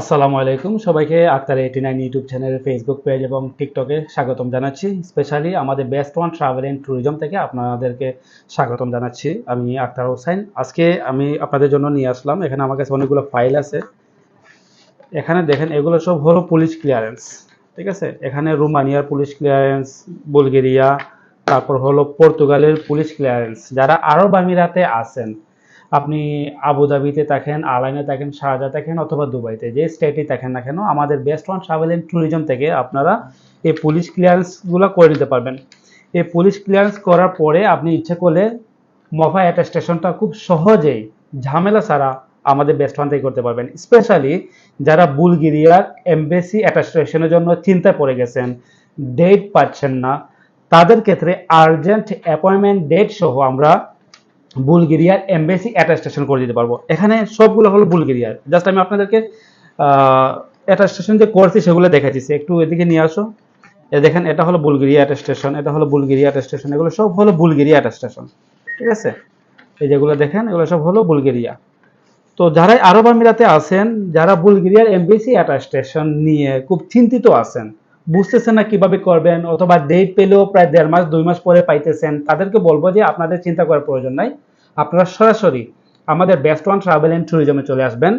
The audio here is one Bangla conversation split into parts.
আসসালামু আলাইকুম। সবাইকে Akhtar eighty nine YouTube channel Facebook page এবং টিকটকে স্বাগতম জানাচ্ছি। স্পেশালি আমাদের best one travel and tourism থেকে আপনাদেরকে স্বাগতম জানাচ্ছি আমি আক্তার হোসেন। আজকে আমি আপনাদের জন্য নিয়ে আসলাম। এখানে আমার কাছে অনেকগুলো ফাইল আছে। এখানে দেখেন, এগুলো সব হলো পুলিশ ক্লিয়ারেন্স ঠিক আছে? এখানে রোমানিয়ার পুলিশ ক্লিয়ারেন্স বুলগেরিয়া, তারপর হলো পর্তুগালের পুলিশ ক্লিয়ারেন্স যারা আরব আমিরাতে আছেন আপনি আবুধাবিতে থাকেন, আলাইনে থাকেন শারজা থাকেন অথবা দুবাইতে, যে স্টেটে থাকেন না কেন, আমাদের best one travel and tourism থেকে আপনারা এই পুলিশ ক্লিয়ারেন্সগুলো করে নিতে পারবেন। এই পুলিশ ক্লিয়ারেন্স করার পরে আপনি ইচ্ছে করলে মফা অ্যাটাস্টেশনটা খুব সহজেই ঝামেলা ছাড়া আমাদের বেস্ট ওয়ান থেকে করতে পারবেন। স্পেশালি যারা বুলগেরিয়ার এমবেসি অ্যাটাস্টেশনের জন্য চিন্তায় পড়ে গেছেন ডেট পাচ্ছেন না, তাদের ক্ষেত্রে আর্জেন্ট অ্যাপয়েন্টমেন্ট ডেট সহ আমরা বুলগেরিয়ার এমবেসি অ্যাটাস্টেশন করে দিতে পারব। এখানে সবগুলো হলো বুলগেরিয়ার। জাস্ট আমি আপনাদেরকে অ্যাটাস্টেশন যে করছি সেগুলো দেখাচ্ছি। একটু এদিকে নিয়ে আসো। দেখেন, এটা হলো বুলগেরিয়া অ্যাটাস্টেশন এটা হলো বুলগেরিয়া অ্যাটাস্টেশন এগুলো সব হলো বুলগেরিয়া অ্যাটাস্টেশন ঠিক আছে? এই যেগুলো দেখেন, এগুলো সব হলো বুলগেরিয়া। তো যারাই আরব আমিরাতে আছেন, যারা বুলগেরিয়ার এমবেসি অ্যাটাস্টেশন নিয়ে খুব চিন্তিত আছেন বুঝতেছেন না কীভাবে করবেন, অথবা ডেট পেলেও প্রায় দেড় মাস, দুই মাস পরে পাইতেছেন, তাদেরকে বলব যে আপনাদের চিন্তা করার প্রয়োজন নাই। আপনারা সরাসরি আমাদের বেস্ট ওয়ান ট্রাভেল অ্যান্ড ট্যুরিজমে চলে আসবেন।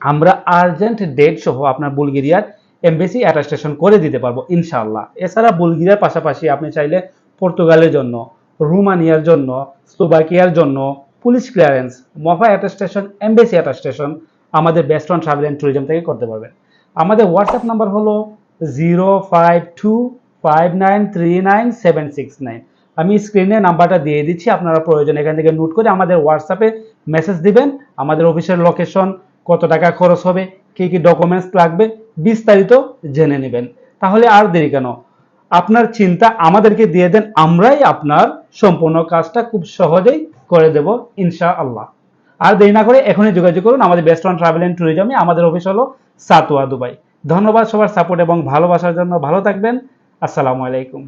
আমরা আর্জেন্ট ডেট সহ আপনার বুলগেরিয়ার এমবেসি অ্যাটাস্টেশন করে দিতে পারব, ইনশাআল্লাহ। এছাড়া বুলগেরিয়ার পাশাপাশি আপনি চাইলে পর্তুগালের জন্য, রোমানিয়ার জন্য, স্লোভাকিয়ার জন্য, police clearance MOFA attestation embassy attestation আমাদের best one travel and tourism থেকে করতে পারবেন। আমাদের হোয়াটসঅ্যাপ নাম্বার হলো zero five two five nine three nine seven six nine আমি স্ক্রিনে নাম্বারটা দিয়ে দিচ্ছি, আপনারা প্রয়োজন এখান থেকে নোট করে আমাদের হোয়াটসঅ্যাপে মেসেজ দিবেন। আমাদের অফিসের লোকেশন কত টাকা খরচ হবে, কী কী ডকুমেন্টস লাগবে, বিস্তারিত জেনে নেবেন। তাহলে আর দেরি কেন? আপনার চিন্তা আমাদেরকে দিয়ে দেন, আমরাই আপনার সম্পূর্ণ কাজটা খুব সহজেই করে দেব ইনশা আল্লাহ আর দেরি না করে এখনই যোগাযোগ করুন, আমাদের বেস্ট ওয়ান ট্রাভেল অ্যান্ড ট্যুরিজমে আমাদের অফিস হলো সাতোয়া, দুবাই। ধন্যবাদ সবার সাপোর্ট এবং ভালোবাসার জন্য ভালো থাকবেন। আসসালামু আলাইকুম।